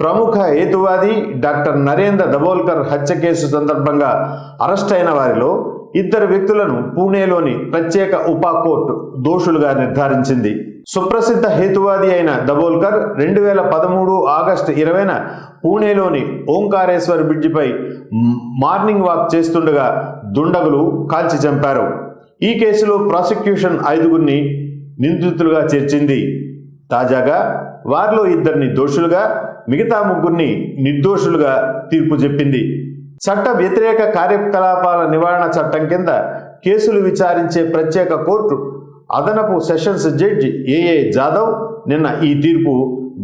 ప్రముఖ హేతువాది డాక్టర్ నరేంద్ర దబోల్కర్ హత్య కేసు సందర్భంగా అరెస్ట్ అయిన వారిలో ఇద్దరు వ్యక్తులను పూణేలోని ప్రత్యేక ఉపా కోర్టు దోషులుగా నిర్ధారించింది. సుప్రసిద్ధ హేతువాది అయిన దబోల్కర్ రెండు వేల పదమూడు ఆగస్టు ఇరవైన పూణేలోని ఓంకారేశ్వర్ బ్రిడ్జిపై మార్నింగ్ వాక్ చేస్తుండగా దుండగులు కాల్చి చంపారు. ఈ కేసులో ప్రాసిక్యూషన్ ఐదుగురిని నిందితులుగా చేర్చింది. తాజాగా వారిలో ఇద్దరిని దోషులుగా మిగతా ముగ్గురిని నిర్దోషులుగా తీర్పు చెప్పింది. చట్ట వ్యతిరేక కార్యకలాపాల నివారణ చట్టం కింద కేసులు విచారించే ప్రత్యేక కోర్టు అదనపు సెషన్స్ జడ్జి ఏఏ జాదవ్ నిన్న ఈ తీర్పు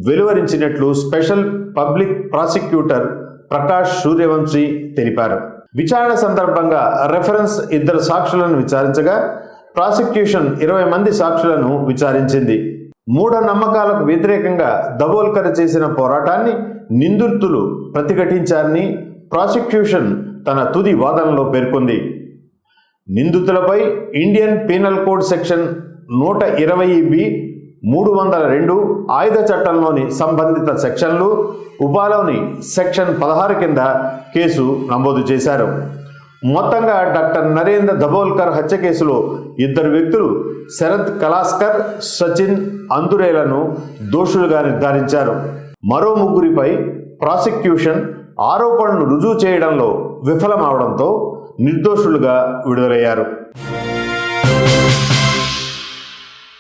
వెలువరించినట్లు special public prosecutor Prakash Suryavanshi తెలిపారు. విచారణ సందర్భంగా రెఫరెన్స్ ఇద్దరు సాక్షులను విచారించగా ప్రాసిక్యూషన్ ఇరవై మంది సాక్షులను విచారించింది. మూఢ నమ్మకాలకు వ్యతిరేకంగా దబోల్కర చేసిన పోరాటాన్ని నిందితులు ప్రతిఘటించారని ప్రాసిక్యూషన్ తన తుది వాదనలో పేర్కొంది. నిందితులపై ఇండియన్ పీనల్ కోడ్ సెక్షన్ నూట ఇరవై బి మూడు వందల రెండు ఆయుధ చట్టంలోని సంబంధిత సెక్షన్లు ఉపాలోని సెక్షన్ పదహారు కింద కేసు నమోదు చేశారు. మొత్తంగా డాక్టర్ నరేంద్ర దబోల్కర్ హత్య కేసులో ఇద్దరు వ్యక్తులు శరత్ కలాస్కర్ సచిన్ అందురేలను దోషులుగా నిర్ధారించారు. మరో ముగ్గురిపై ప్రాసిక్యూషన్ ఆరోపణలు రుజువు చేయడంలో విఫలమవడంతో నిర్దోషులుగా విడుదలయ్యారు.